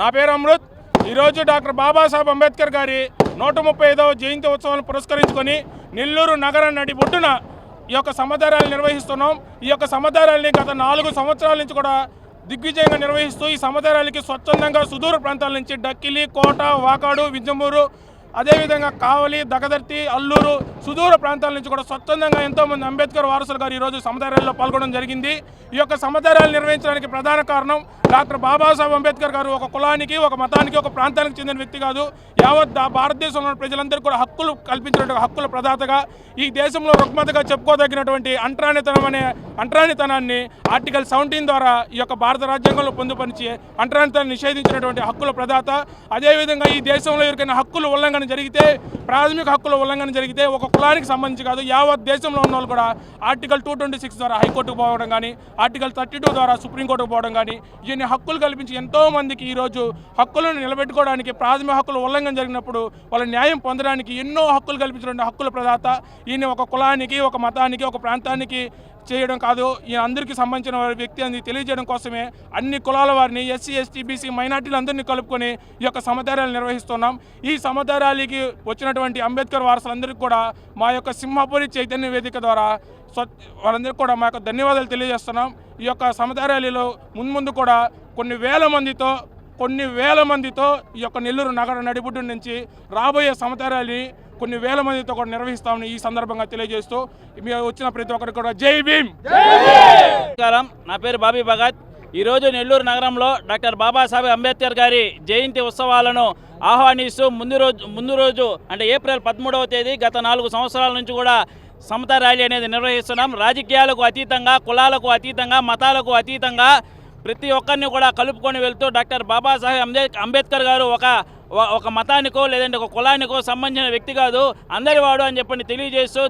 నా పేరు అమృత్. ఈరోజు డాక్టర్ బాబాసాహెబ్ అంబేద్కర్ గారి నూట ముప్పై ఐదవ జయంతి ఉత్సవాలను పురస్కరించుకొని నెల్లూరు నగర నడి బొడ్డున ఈ యొక్క సమదారాలు నిర్వహిస్తున్నాం. ఈ యొక్క సమదారాల్ని గత నాలుగు సంవత్సరాల నుంచి కూడా దిగ్విజయంగా నిర్వహిస్తూ ఈ సమదారాలకి స్వచ్ఛందంగా సుదూర ప్రాంతాల నుంచి డక్కిలి కోట వాకాడు వింజమూరు అదేవిధంగా కావలి దగదర్తి అల్లూరు సుదూర ప్రాంతాల నుంచి కూడా స్వచ్ఛందంగా ఎంతోమంది అంబేద్కర్ వారసులు గారు ఈరోజు సమదార్యాల్లో పాల్గొనడం జరిగింది. ఈ యొక్క సమదార్యాలు నిర్వహించడానికి ప్రధాన కారణం డాక్టర్ బాబాసాహెబ్ అంబేద్కర్ గారు ఒక కులానికి ఒక మతానికి ఒక ప్రాంతానికి చెందిన వ్యక్తి కాదు. యావత్ భారతదేశంలో ప్రజలందరికీ కూడా హక్కులు కల్పించినటువంటి హక్కుల ప్రదాతగా ఈ దేశంలో రుగ్మతగా చెప్పుకోదగినటువంటి అంటరానితనం అనే అంటరానితనాన్ని ఆర్టికల్ సెవెంటీన్ ద్వారా ఈ యొక్క భారత రాజ్యాంగంలో పొందుపరిచి అంటరానితనాన్ని నిషేధించినటువంటి హక్కుల ప్రదాత అదేవిధంగా ఈ దేశంలో ఎవరికైనా హక్కులు ఉల్లంఘన జరిగితే ప్రాథమిక హక్కుల ఉల్లంఘన జరిగితే ఒక కులానికి సంబంధించి కాదు యావత్ దేశంలో ఉన్న వాళ్ళు కూడా ఆర్టికల్ టూ ట్వంటీ సిక్స్ ద్వారా హైకోర్టుకు పోవడం కానీ ఆర్టికల్ థర్టీ టూ ద్వారా సుప్రీంకోర్టుకు పోవడం కానీ ఇన్ని హక్కులు కల్పించి ఎంతోమందికి ఈరోజు హక్కులను నిలబెట్టుకోవడానికి ప్రాథమిక హక్కుల ఉల్లంఘన జరిగినప్పుడు వాళ్ళ న్యాయం పొందడానికి ఎన్నో హక్కులు కల్పించిన హక్కుల ప్రదాత. ఈయన ఒక కులానికి ఒక మతానికి ఒక ప్రాంతానికి చేయడం కాదు. ఈయన అందరికీ సంబంధించిన వారి వ్యక్తి అని తెలియజేయడం కోసమే అన్ని కులాల వారిని ఎస్సీ ఎస్టీ బీసీ మైనార్టీలు అందరినీ కలుపుకొని ఈ యొక్క సమతారాలు నిర్వహిస్తున్నాం. ఈ సమతారాలికి వచ్చినటువంటి అంబేద్కర్ వారసులందరికీ కూడా మా యొక్క సింహపురి చైతన్య వేదిక ద్వారా వారందరికీ వాళ్ళందరికీ కూడా మా యొక్క ధన్యవాదాలు తెలియజేస్తున్నాం. ఈ యొక్క సమతారాలిలో మున్ముందు కూడా కొన్ని వేల మందితో కొన్ని వేల మందితో ఈ యొక్క నెల్లూరు నగర నడిబుడ్డు నుంచి రాబోయే సమతారాలని కొన్ని వేల మందితో కూడా నిర్వహిస్తామని ఈ సందర్భంగా తెలియజేస్తూ మీరు వచ్చిన ప్రతి ఒక్కరికి కూడా జై భీమ్! నమస్కారం. నా పేరు బాబీ భగత్. ఈరోజు నెల్లూరు నగరంలో డాక్టర్ బాబాసాహెబ్ అంబేద్కర్ గారి జయంతి ఉత్సవాలను ఆహ్వానిస్తూ ముందు రోజు ముందు రోజు అంటే ఏప్రిల్ పదమూడవ తేదీ గత నాలుగు సంవత్సరాల నుంచి కూడా సమతా ర్యాలీ అనేది నిర్వహిస్తున్నాం. రాజకీయాలకు అతీతంగా కులాలకు అతీతంగా మతాలకు అతీతంగా ప్రతి ఒక్కరిని కూడా కలుపుకొని వెళ్తూ డాక్టర్ బాబాసాహెబ్ అంబేద్కర్ గారు ఒక ఒక- మతానికో లేదంటే ఒక కులానికో సంబంధించిన వ్యక్తి కాదు. అందరి వాడు అని చెప్పని తెలియజేస్తూ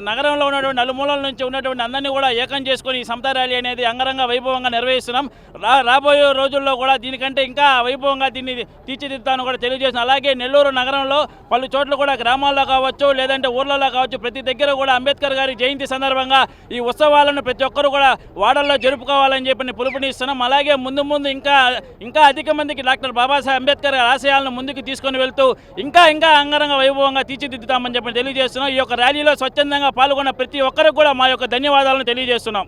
నగరంలో ఉన్నటువంటి నలుమూలల నుంచి ఉన్నటువంటి అందరినీ కూడా ఏకం చేసుకొని ఈ సమతా ర్యాలీ అనేది అంగరంగ వైభవంగా నిర్వహిస్తున్నాం. రా రాబోయే రోజుల్లో కూడా దీనికంటే ఇంకా వైభవంగా దీన్ని తీర్చిదిద్దాను కూడా తెలియజేస్తున్నాం. అలాగే నెల్లూరు నగరంలో పలు చోట్ల కూడా గ్రామాల్లో కావచ్చు లేదంటే ఊర్లలో కావచ్చు ప్రతి దగ్గర కూడా అంబేద్కర్ గారి జయంతి సందర్భంగా ఈ ఉత్సవాలను ప్రతి ఒక్కరు కూడా వాడల్లో జరుపుకోవాలని చెప్పి పిలుపునిస్తున్నాం. అలాగే ముందు ముందు ఇంకా ఇంకా అధిక మందికి డాక్టర్ బాబాసాహెబ్ అంబేద్కర్ గారి ఆశయాలను ముందుకు తీసుకొని వెళ్తూ ఇంకా ఇంకా అంగరంగ వైభవంగా తీర్చిదిద్దుతామని చెప్పి తెలియజేస్తున్నాం. ఈ యొక్క ర్యాలీలో స్వచ్ఛందంగా పాల్గొన్న ప్రతి ఒక్కరికి కూడా మా యొక్క ధన్యవాదాలను తెలియజేస్తున్నాం.